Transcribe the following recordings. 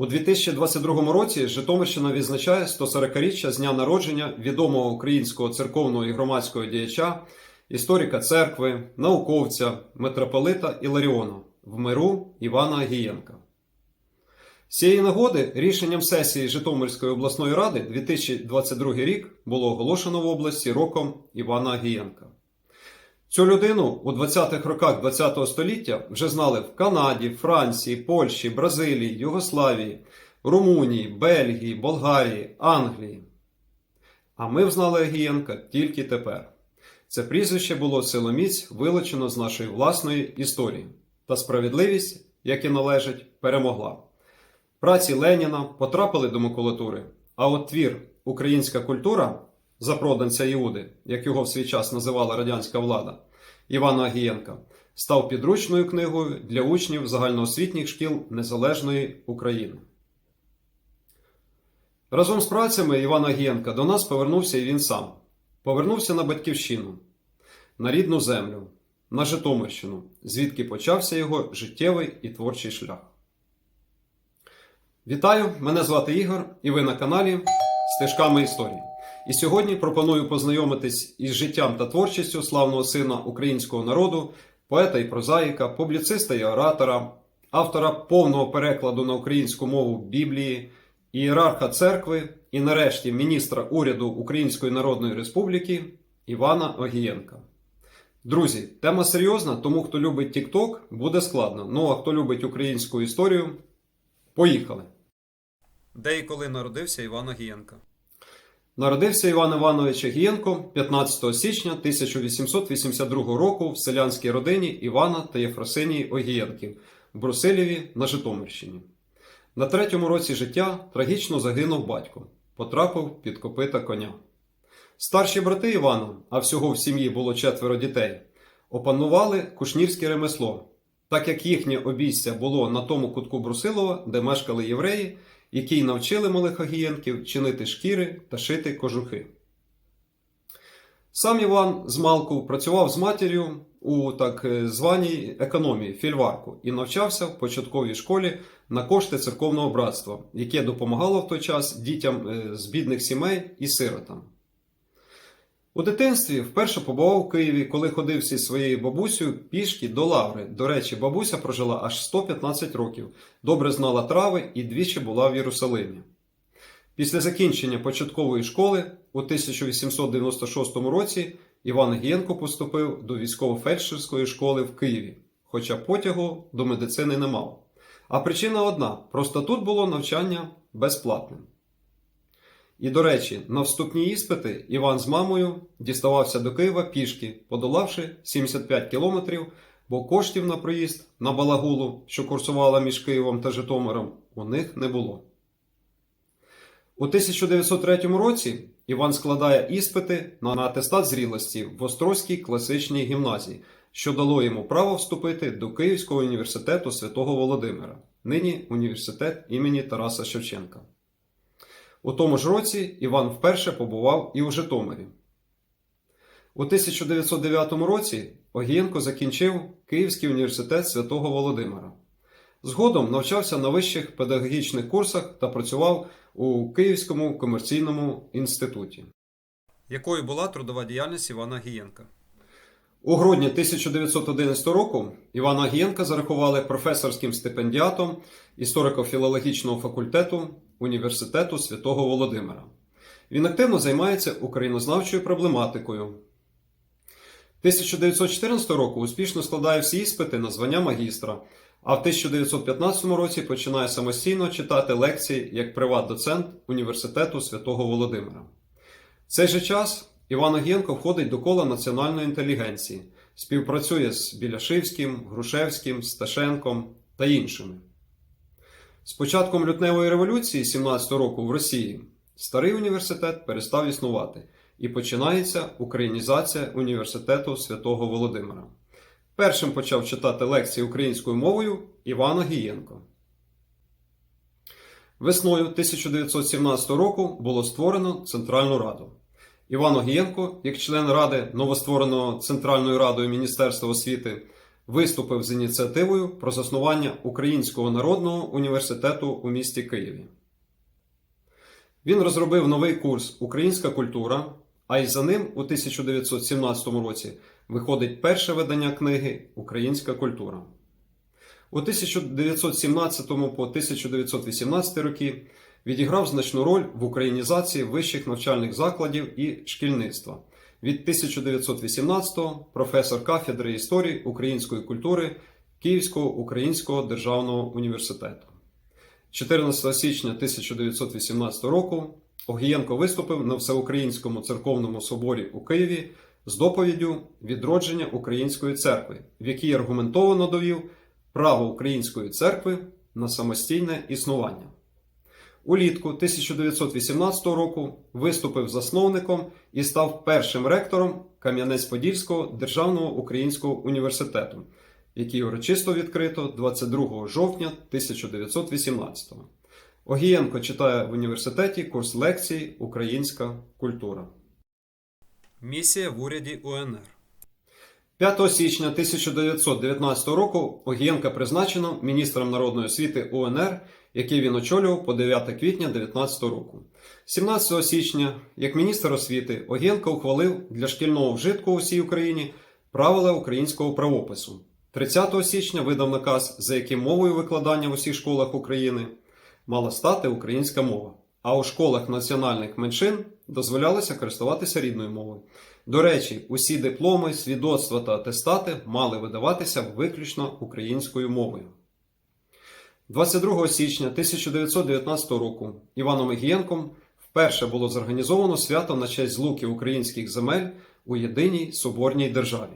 У 2022 році Житомирщина відзначає 140-річчя з дня народження відомого українського церковного і громадського діяча, історика церкви, науковця, митрополита Іларіона в миру Івана Агієнка. З цієї нагоди рішенням сесії Житомирської обласної ради 2022 рік було оголошено в області роком Івана Агієнка. Цю людину у 20-х роках ХХ століття вже знали в Канаді, Франції, Польщі, Бразилії, Югославії, Румунії, Бельгії, Болгарії, Англії. А ми взнали Агієнка тільки тепер. Це прізвище було силоміць вилучено з нашої власної історії, та справедливість, як і належить, перемогла. Праці Леніна потрапили до макулатури, а от твір Українська культура запроданця Іуди, як його в свій час називала радянська влада, Івана Агієнка, став підручною книгою для учнів загальноосвітніх шкіл Незалежної України. Разом з працями Івана Агієнка до нас повернувся і він сам. Повернувся на батьківщину, на рідну землю, на Житомирщину, звідки почався його життєвий і творчий шлях. Вітаю! Мене звати Ігор, і ви на каналі Стежками історії. І сьогодні пропоную познайомитись із життям та творчістю славного сина українського народу, поета і прозаїка, публіциста і оратора, автора повного перекладу на українську мову Біблії, ієрарха церкви і, нарешті, міністра уряду Української Народної Республіки Івана Огієнка. Друзі, тема серйозна, тому хто любить TikTok, буде складно. Ну а хто любить українську історію, поїхали. Де народився Іван Огієнка? Народився Іван Іванович Агієнко 15 січня 1882 року в селянській родині Івана та Єфросинії Огієнків в Брусилєві на Житомирщині. На третьому році життя трагічно загинув батько, потрапив під копита коня. Старші брати Івана, а всього в сім'ї було четверо дітей, опанували кушнірське ремесло, так як їхнє обійстя було на тому кутку Брусилова, де мешкали євреї, які навчили малих агієнків чинити шкіри та шити кожухи. Сам Іван з Малку працював з матір'ю у так е, званій економії фільварку і навчався в початковій школі на кошти церковного братства, яке допомагало в той час дітям е, з бідних сімей і сиротам. У дитинстві вперше побував у Києві, коли ходив зі своєю бабусею пішки до Лаври. До речі, бабуся прожила аж 115 років, добре знала трави і двічі була в Єрусалимі. Після закінчення початкової школи у 1896 році Іван Гієнко поступив до військово-фельдшерської школи в Києві, хоча потягу до медицини не мав. А причина одна: просто тут було навчання безплатним. І, до речі, на вступні іспити Іван з мамою діставався до Києва пішки, подолавши 75 кілометрів, бо коштів на проїзд на Балагулу, що курсувала між Києвом та Житомиром, у них не було. У 1903 році Іван складає іспити на атестат зрілості в Острозькій класичній гімназії, що дало йому право вступити до Київського університету святого Володимира, нині університет імені Тараса Шевченка. У тому ж році Іван вперше побував і у Житомирі. У 1909 році Огієнко закінчив Київський університет святого Володимира. Згодом навчався на вищих педагогічних курсах та працював у Київському комерційному інституті. Якою була трудова діяльність Івана Гієнка? У грудні 1911 року Івана Гієнка зарахували професорським стипендіатом історико-філологічного факультету Університету святого Володимира. Він активно займається українознавчою проблематикою. 1914 року успішно складає всі іспити на звання магістра, а в 1915 році починає самостійно читати лекції як приват-доцент Університету святого Володимира. В цей же час Іван Агієнко входить до кола національної інтелігенції, співпрацює з Біляшивським, Грушевським, Сташенком та іншими. З початком лютневої революції 17 року в Росії старий університет перестав існувати і починається українізація університету святого Володимира. Першим почав читати лекції українською мовою Іван Агієнко. Весною 1917 року було створено Центральну Раду. Іван Огієнко, як член Ради новоствореного Центральною Радою Міністерства освіти, виступив з ініціативою про заснування Українського народного університету у місті Києві. Він розробив новий курс Українська культура, а й за ним у 1917 році виходить перше видання книги Українська культура. У 1917 по 1918 роки відіграв значну роль в українізації вищих навчальних закладів і шкільництва. Від 1918-го професор кафедри історії української культури Київського українського державного університету. 14 січня 1918 року Огієнко виступив на Всеукраїнському церковному соборі у Києві з доповіддю відродження Української церкви, в якій аргументовано довів право Української церкви на самостійне існування. Улітку 1918 року виступив засновником і став першим ректором Кам'янець-Подільського державного українського університету, який урочисто відкрито 22 жовтня 1918 Огієнко читає в університеті курс лекцій Українська культура. Місія в уряді УНР 5 січня 1919 року Огієнка призначено міністром народної освіти УНР, який він очолював по 9 квітня 1919 року. 17 січня, як міністр освіти, Огієнко ухвалив для шкільного вжитку у всій Україні правила українського правопису. 30 січня видав наказ, за яким мовою викладання в усіх школах України мала стати українська мова. А у школах національних меншин дозволялося користуватися рідною мовою. До речі, усі дипломи, свідоцтва та атестати мали видаватися виключно українською мовою. 22 січня 1919 року Іваном Ігієнком вперше було зорганізовано свято на честь злуки українських земель у єдиній соборній державі.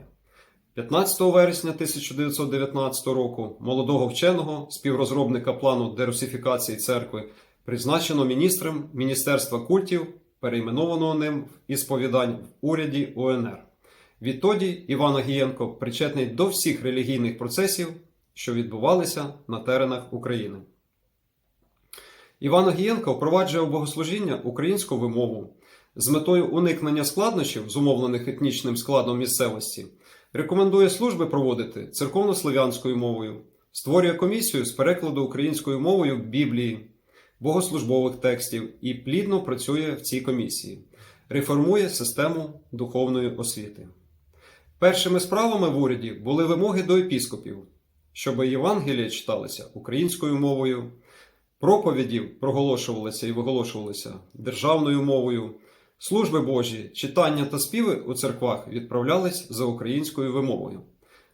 15 вересня 1919 року молодого вченого, співрозробника плану дерусифікації церкви, призначено міністром Міністерства культів, перейменованого ним із повідань в уряді УНР. Відтоді Іван Агієнко причетний до всіх релігійних процесів, що відбувалися на теренах України. Іван Агієнко впроваджує в богослужіння українську вимову з метою уникнення складнощів, зумовлених етнічним складом місцевості. Рекомендує служби проводити церковнослов'янською мовою, створює комісію з перекладу українською мовою Біблії, богослужбових текстів і плідно працює в цій комісії, реформує систему духовної освіти. Першими справами в уряді були вимоги до епіскопів, щоб Євангелія читалися українською мовою, проповідів проголошувалися і виголошувалися державною мовою. Служби Божі, читання та співи у церквах відправлялись за українською вимовою,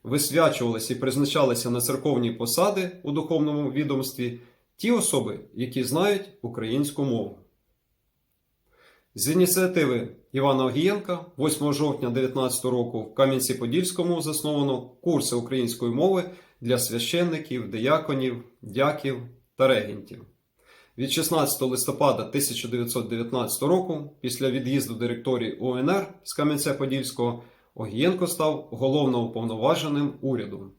висвячувалися і призначалися на церковні посади у духовному відомстві ті особи, які знають українську мову. З ініціативи Івана Огієнка 8 жовтня 19 року в Кам'янці-Подільському засновано курси української мови для священників, дияконів, дяків та регентів. Від 16 листопада 1919 року, після від'їзду директорії УНР з Кам'янця-Подільського, Огієнко став головноуповноваженим уряду.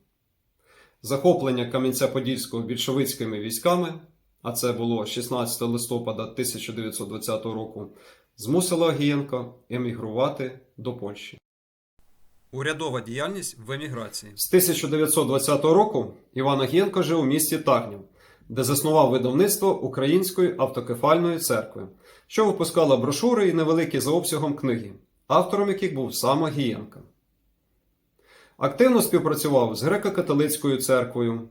Захоплення Кам'янця-Подільського більшовицькими військами, а це було 16 листопада 1920 року, змусило Огієнка емігрувати до Польщі. Урядова діяльність в еміграції з 1920 року Іван Огієнко жив у місті Тарнів де заснував видавництво Української автокефальної церкви, що випускало брошури і невеликі за обсягом книги, автором яких був сам Агієнка. Активно співпрацював з греко-католицькою церквою.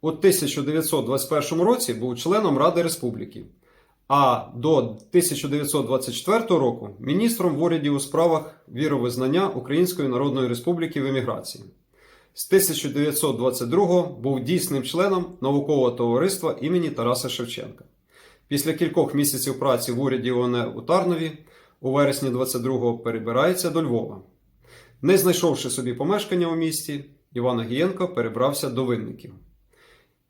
У 1921 році був членом Ради Республіки, а до 1924 року міністром в уряді у справах віровизнання Української Народної Республіки в еміграції. З 1922 був дійсним членом наукового товариства імені Тараса Шевченка. Після кількох місяців праці в уряді ОНР у Тарнові у вересні 22-го перебирається до Львова. Не знайшовши собі помешкання у місті, Іван Агієнко перебрався до винників.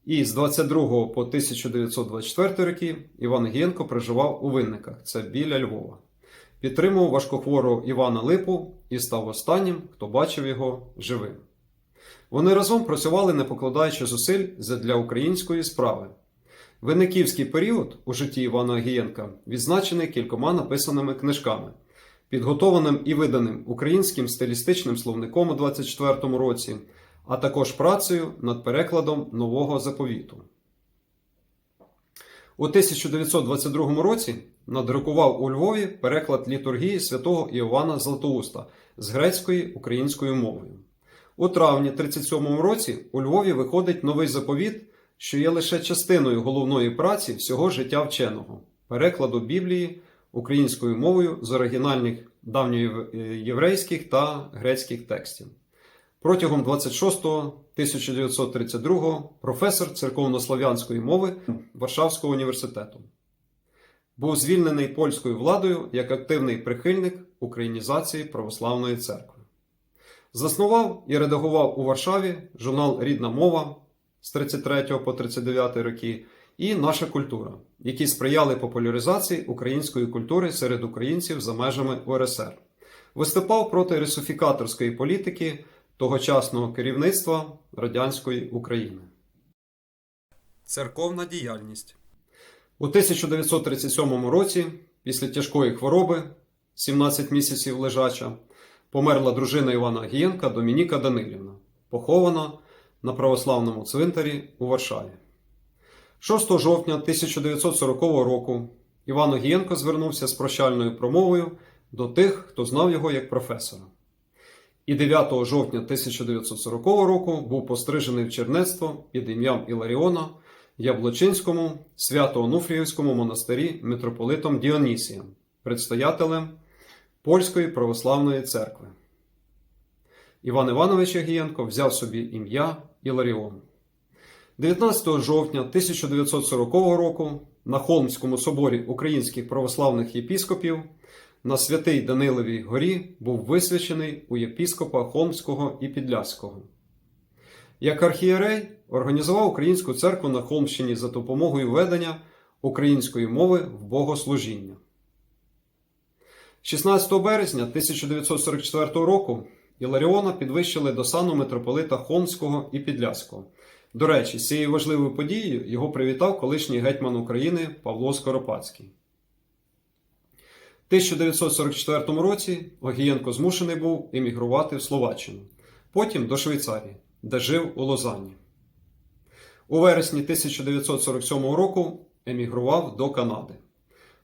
І з 22 по 1924 роки Іван Агієнко проживав у винниках, це біля Львова. Підтримував важкохворого Івана Липу і став останнім, хто бачив його живим. Вони разом працювали, не покладаючи зусиль для української справи. Винниківський період у житті Івана Агієнка відзначений кількома написаними книжками, підготованим і виданим українським стилістичним словником у 24-му році, а також працею над перекладом нового заповіту. У 1922 році надрукував у Львові переклад літургії святого Іоанна Златоуста з грецької українською мовою. У травні 1937 році у Львові виходить новий заповіт, що є лише частиною головної праці всього життя вченого перекладу Біблії українською мовою з оригінальних давньоєврейських та грецьких текстів. Протягом 26-1932 професор церковнослов'янської мови Варшавського університету. Був звільнений польською владою як активний прихильник українізації православної церкви. Заснував і редагував у Варшаві журнал Рідна мова з 33 по 39 роки і Наша культура, які сприяли популяризації української культури серед українців за межами УРСР. Виступав проти русифікаторської політики тогочасного керівництва радянської України. Церковна діяльність у 1937 році, після тяжкої хвороби, 17 місяців лежача, померла дружина Івана Гієнка Домініка Данилівна, похована на православному цвинтарі у Варшаві. 6 жовтня 1940 року Іван Огієнко звернувся з прощальною промовою до тих, хто знав його як професора. І 9 жовтня 1940 року був пострижений в чернецтво під ім'ям Іларіона Яблочинському свято-Онуфріївському монастирі митрополитом Діонісієм, предстоятелем Польської православної церкви. Іван Іванович Огієнко взяв собі ім'я Іларіон. 19 жовтня 1940 року на Холмському соборі українських православних єпіскопів на святий Даниловій горі був висвячений у єпіскопа Холмського і Підляського. Як архієрей організував українську церкву на Холмщині за допомогою ведення української мови в богослужіння. 16 березня 1944 року Іларіона підвищили до сану митрополита Холмського і Підляського. До речі, з цією важливою подією його привітав колишній гетьман України Павло Скоропадський. В 1944 році Огієнко змушений був емігрувати в Словаччину, потім до Швейцарії, де жив у Лозанні. У вересні 1947 року емігрував до Канади.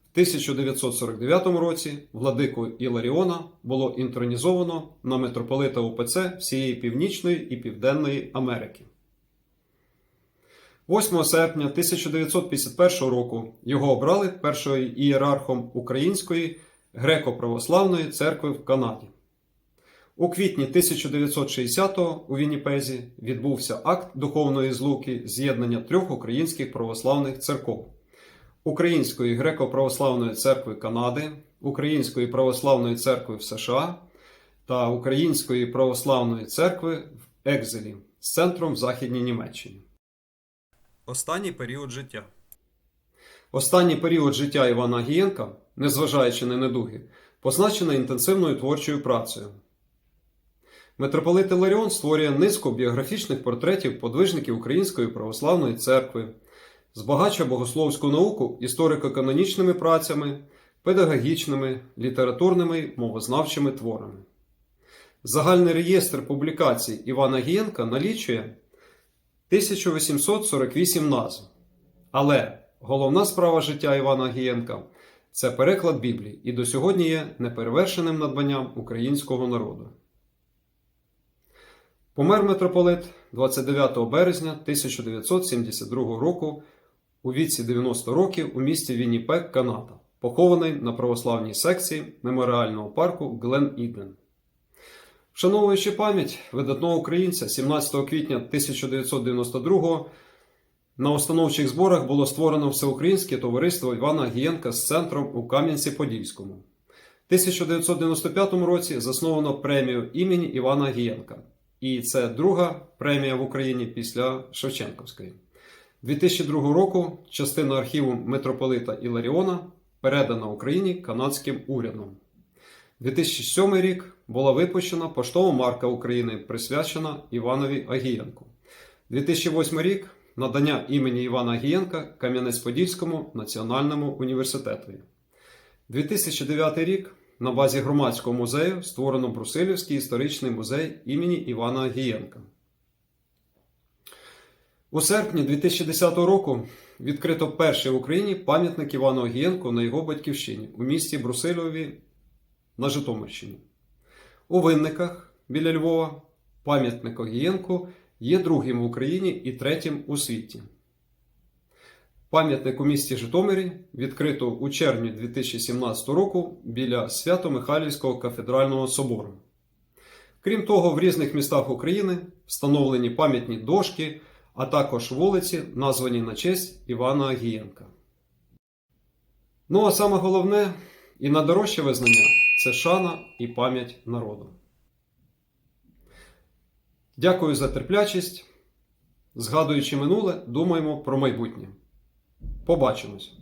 В 1949 році владику Іларіона було інтронізовано на митрополита УПЦ всієї Північної і Південної Америки. 8 серпня 1951 року його обрали першою ієрархом Української греко-православної церкви в Канаді. У квітні 1960-го у Вінніпезі відбувся акт духовної злуки з'єднання трьох українських православних церков Української греко-православної церкви Канади, Української православної церкви в США та Української православної церкви в Екзелі з центром в Західній Німеччині. Останній період життя. Останній період життя Івана Гієнка, незважаючи на недуги, позначений інтенсивною творчою працею. Митрополит Іларіон створює низку біографічних портретів подвижників Української православної церкви, збагачує богословську науку історико-канонічними працями, педагогічними, літературними мовознавчими творами. Загальний реєстр публікацій Івана Гієнка налічує 1848 назв. Але головна справа життя Івана Гієнка це переклад Біблії і до сьогодні є неперевершеним надбанням українського народу. Помер митрополит 29 березня 1972 року у віці 90 років у місті Вінніпек, Канада, похований на православній секції меморіального парку Глен Іден. Вшановуючи пам'ять видатного українця 17 квітня 1992 на установчих зборах було створено Всеукраїнське товариство Івана Гієнка з центром у Кам'янці-Подільському. В 1995 році засновано премію імені Івана Гієнка. І це друга премія в Україні після Шевченківської. 2002 року частина архіву митрополита Іларіона передана Україні канадським урядом. 2007 рік була випущена поштова марка України, присвячена Іванові Агієнку. 2008 рік надання імені Івана Агієнка Кам'янець-Подільському національному університетові. 2009 рік на базі громадського музею створено Брусилівський історичний музей імені Івана Агієнка. У серпні 2010 року відкрито перший в Україні пам'ятник Івану Огієнку на його батьківщині у місті Брусилові на Житомирщині. У Винниках біля Львова пам'ятник Огієнку є другим в Україні і третім у світі. Пам'ятник у місті Житомирі відкрито у червні 2017 року біля Свято-Михайлівського кафедрального собору. Крім того, в різних містах України встановлені пам'ятні дошки, а також вулиці, названі на честь Івана Агієнка. Ну а саме головне і найдорожче визнання це шана і пам'ять народу. Дякую за терплячість. Згадуючи минуле, думаємо про майбутнє. Побачимось!